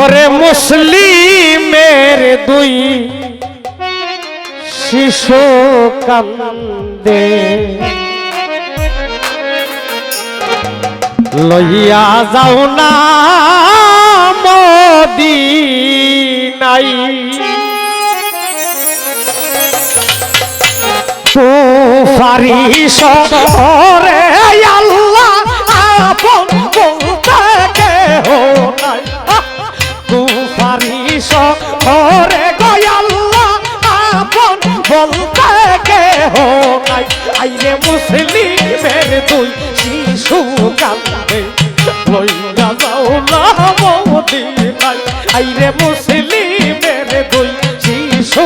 ওরে মুসলিমের দুই শিশু কান্দে। লইয়া যাও না মদিনাই তুফারি শহরে আল্লাহ আপন মুসলিমের দুই শিশু কান্দে লইয়া যাও না মদিনাই আইরে মুসলিমের তুই শিশু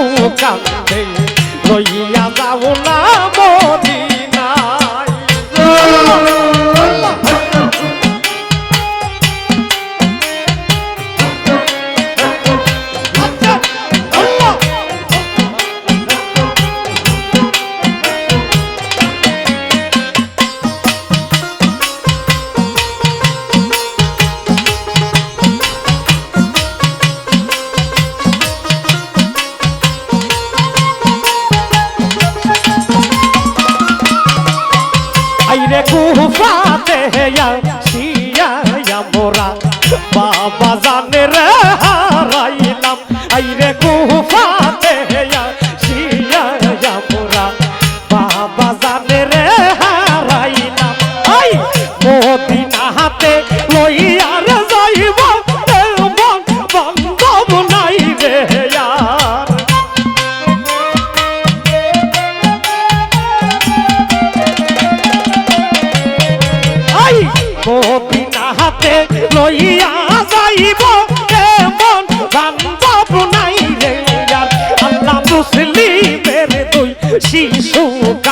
আইরে কুফাতে হেয়া সিয়া মোরা বাবা জানে রে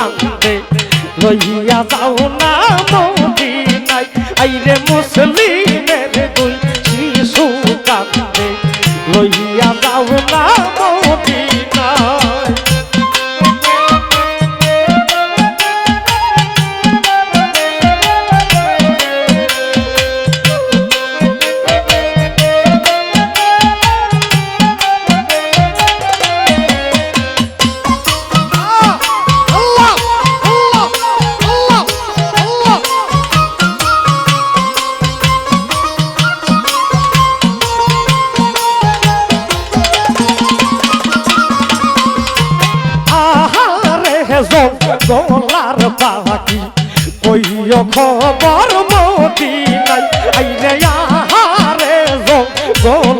কান্দে লইয়া যাও না মদিনায় আহারে হেজন গলার পাখি কইও খবর মতি নাই। আইরে আহারে জন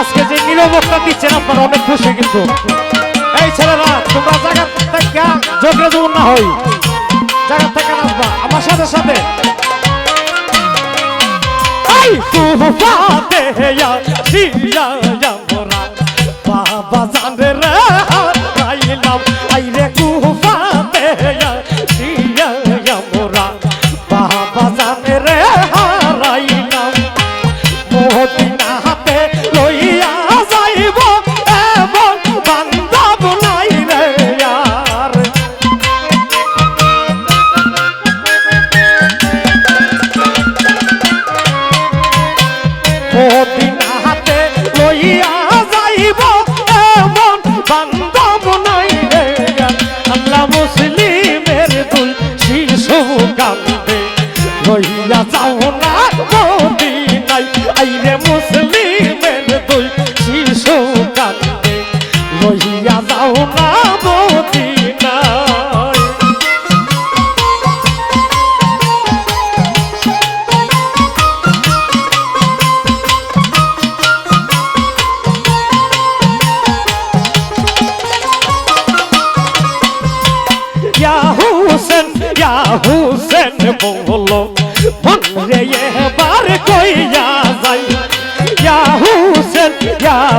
আজকে যে নিরবতা দিচ্ছেন আপনারা অনেক খুশি কিন্তু। এই ছেলেরা, তোমরা জায়গা থেকে যোগ্য যেমন না হই জায়গা থেকে নাচবা আমার সাথে সাথে। বাবা জানে রে হারাইলাম, আইরে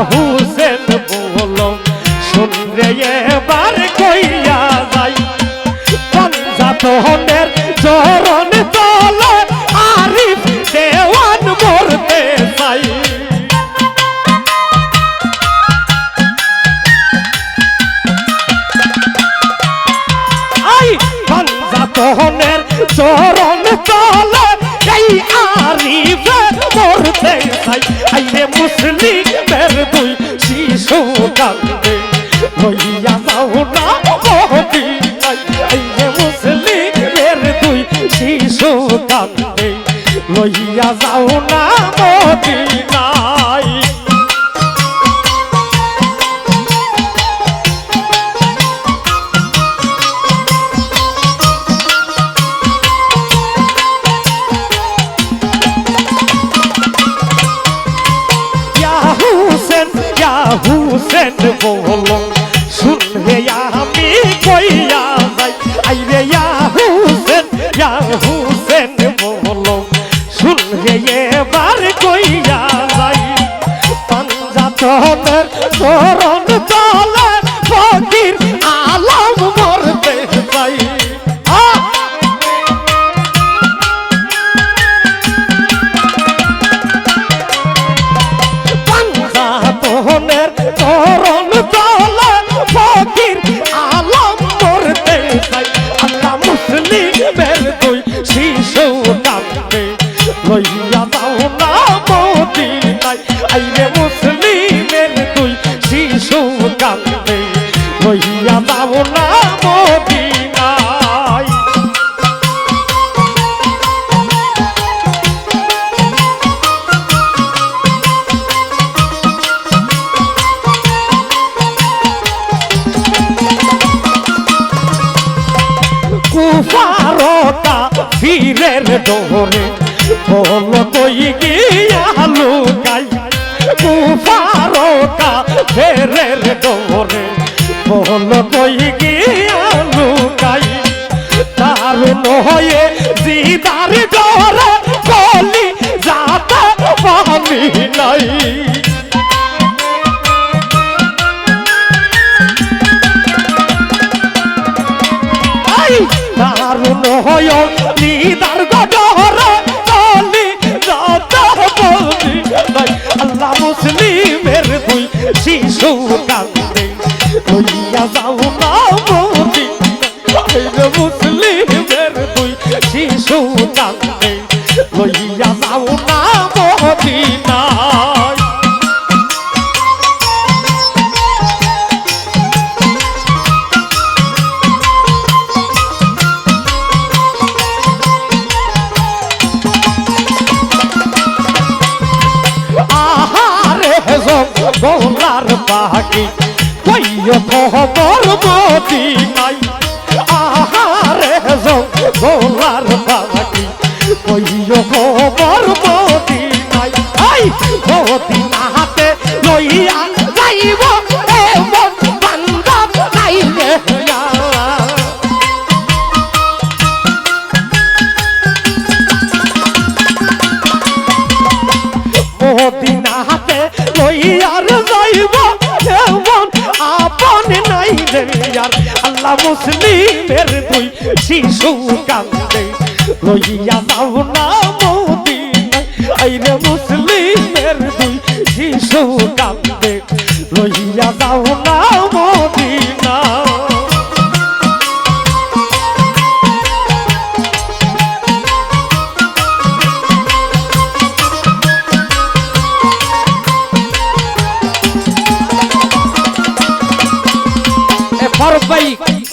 হুসেন বলো শুনরে এবার কইয়া যাই। পঞ্জাতনের চরণ তলে আরিফ দেওয়ান মরতে চাই। আই পঞ্জাতনের চরণ তলে এই আরিফে মরতে চাই। আইরে মুসলিমের দুই শিশু কান্দে হইয়া যাও না মদিনায় আইরে মুসলিমের দুই শিশু কান্দে লইয়া যাও না মদিনায় corazón কান্দে লইয়া যাও না মদিনায়। কুফারতা ফিরের ডোরে বল কই গিয়া লুকাই। কুফারতা ফেরের ডোরে বল কই গিয়া লুকাই। তার নয়ে জিদার ডোরে বলি যাতা পানি নাই। কান্দে লইয়া যাও না আইরে মুসলিমের দুই শিশু কান্দে লইয়া যাও না বলার বাকি। কইয় খবর মতি নাই আহারে বলার বাকি। কইয় খবর মতি নাই আই মতি নাহাতে লইয়া যাইব। শিশু কান্দে। লইয়া যাও না মদিনায়, আইরে মুসলিমের দুই শিশু কান্দে। লইয়া যাও না মদিনা এ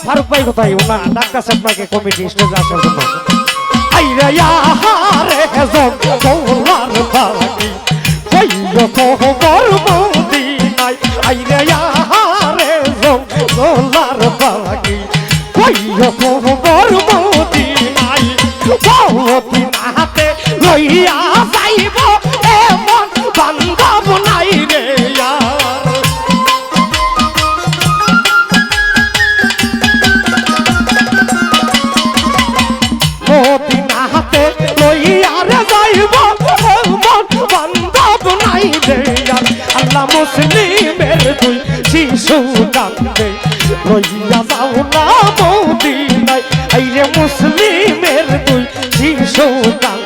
ফারুক ভাই কোথায়? ওনা ডাক্তার সাহেব ভাইকে কমিটি স্টেজে আসার জন্য। আইরে ইয়ারে হেজম কৌলার বাকি কইলো খবর মদিনাই আইরে ইয়ারে হেজম কৌলার বাকি কইলো খবর তো নাই রে আর আল্লাহ মুসলিমের তুই শিশু দাম রে লইয়া যাও না মোদিনায়। আইরে মুসলিমের তুই শিশু দাম